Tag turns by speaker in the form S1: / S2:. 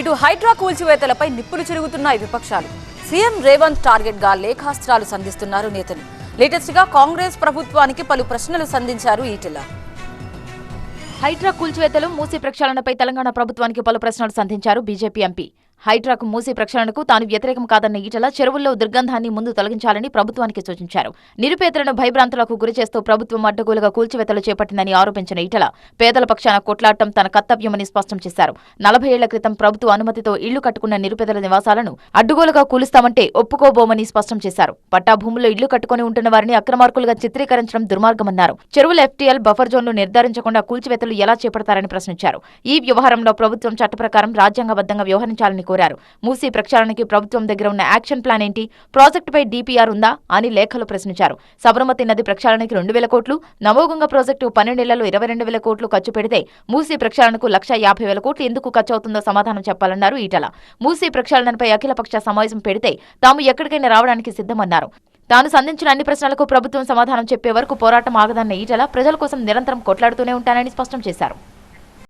S1: ఇటు హైడ్రా కూల్చివేతలపై నిప్పులు చెరుగుతున్నాయి విపక్షాలు. సీఎం రేవంత్ టార్గెట్గా లేఖాస్త్రాలు సంధిస్తున్నారు నేతలు. లేటెస్ట్గా కాంగ్రెస్ ప్రభుత్వానికి పలు ప్రశ్నలు సంధించారు ఈటెల.
S2: హైడ్రా కూల్చివేతలు మూసీ ప్రక్షాళనపై తెలంగాణ ప్రభుత్వానికి పలు ప్రశ్నలు సంధించారు బీజేపీ ఎంపీ. హైడ్రాకు మూసీ ప్రక్షాళనకు తాను వ్యతిరేకం కాదన్న ఈటల చెరువుల్లో దుర్గంధాన్ని ముందు తొలగించాలని ప్రభుత్వానికి సూచించారు. నిరుపేదలను భయభ్రాంతులకు గురి చేస్తూ ప్రభుత్వం అడ్డగోలుగా కూల్చివేతలు చేపట్టిందని ఆరోపించిన ఈటల పేదల పక్షాన కొట్లాడటం తన కర్తవ్యమని స్పష్టం చేశారు. నలభై ఏళ్ళ క్రితం ప్రభుత్వ అనుమతితో ఇళ్ళు కట్టుకున్న నిరుపేదల నివాసాలను అడ్డుగోలుగా కూలుస్తామంటే ఒప్పుకోబోమని స్పష్టం చేశారు. పట్టాభూముల్లో ఇళ్ళు కట్టుకుని ఉంటున్న వారిని అక్రమార్కులుగా చిత్రీకరించడం దుర్మార్గమన్నారు. చెరువుల ఎఫ్టీఎల్ బఫర్ జోన్లు నిర్ధారించకుండా కూల్చివేతలు ఎలా చేపడతారని ప్రశ్నించారు. ఈ వ్యవహారంలో ప్రభుత్వం చట్ట ప్రకారం రాజ్యాంగబద్ధంగా వ్యవహరించాలని కోరారు. మూసీ ప్రక్షాళనకి ప్రభుత్వం దగ్గర ఉన్న యాక్షన్ ప్లాన్ ఏంటి? ప్రాజెక్టుపై డీపీఆర్ ఉందా? అని లేఖలు ప్రశ్నించారు. సబరమతి నది ప్రక్షాళనకి రెండు వేల కోట్లు నవోగంగ ప్రాజెక్టు పన్నెండేళ్ళలో ఇరవై రెండు వేల కోట్లు ఖర్చు పెడితే మూసీ ప్రక్షాళనకు లక్ష యాభై వేల కోట్లు ఎందుకు ఖర్చు అవుతుందో సమాధానం చెప్పాలన్నారు ఈటల. మూసీ ప్రక్షాళనపై అఖిలపక్ష సమావేశం పెడితే తాము ఎక్కడికైనా రావడానికి సిద్ధమన్నారు. తాను సంధించిన అన్ని ప్రశ్నలకు ప్రభుత్వం సమాధానం చెప్పే వరకు పోరాటం ఆగదన్న ఈటల ప్రజల కోసం నిరంతరం కొట్లాడుతూనే ఉంటానని స్పష్టం చేశారు.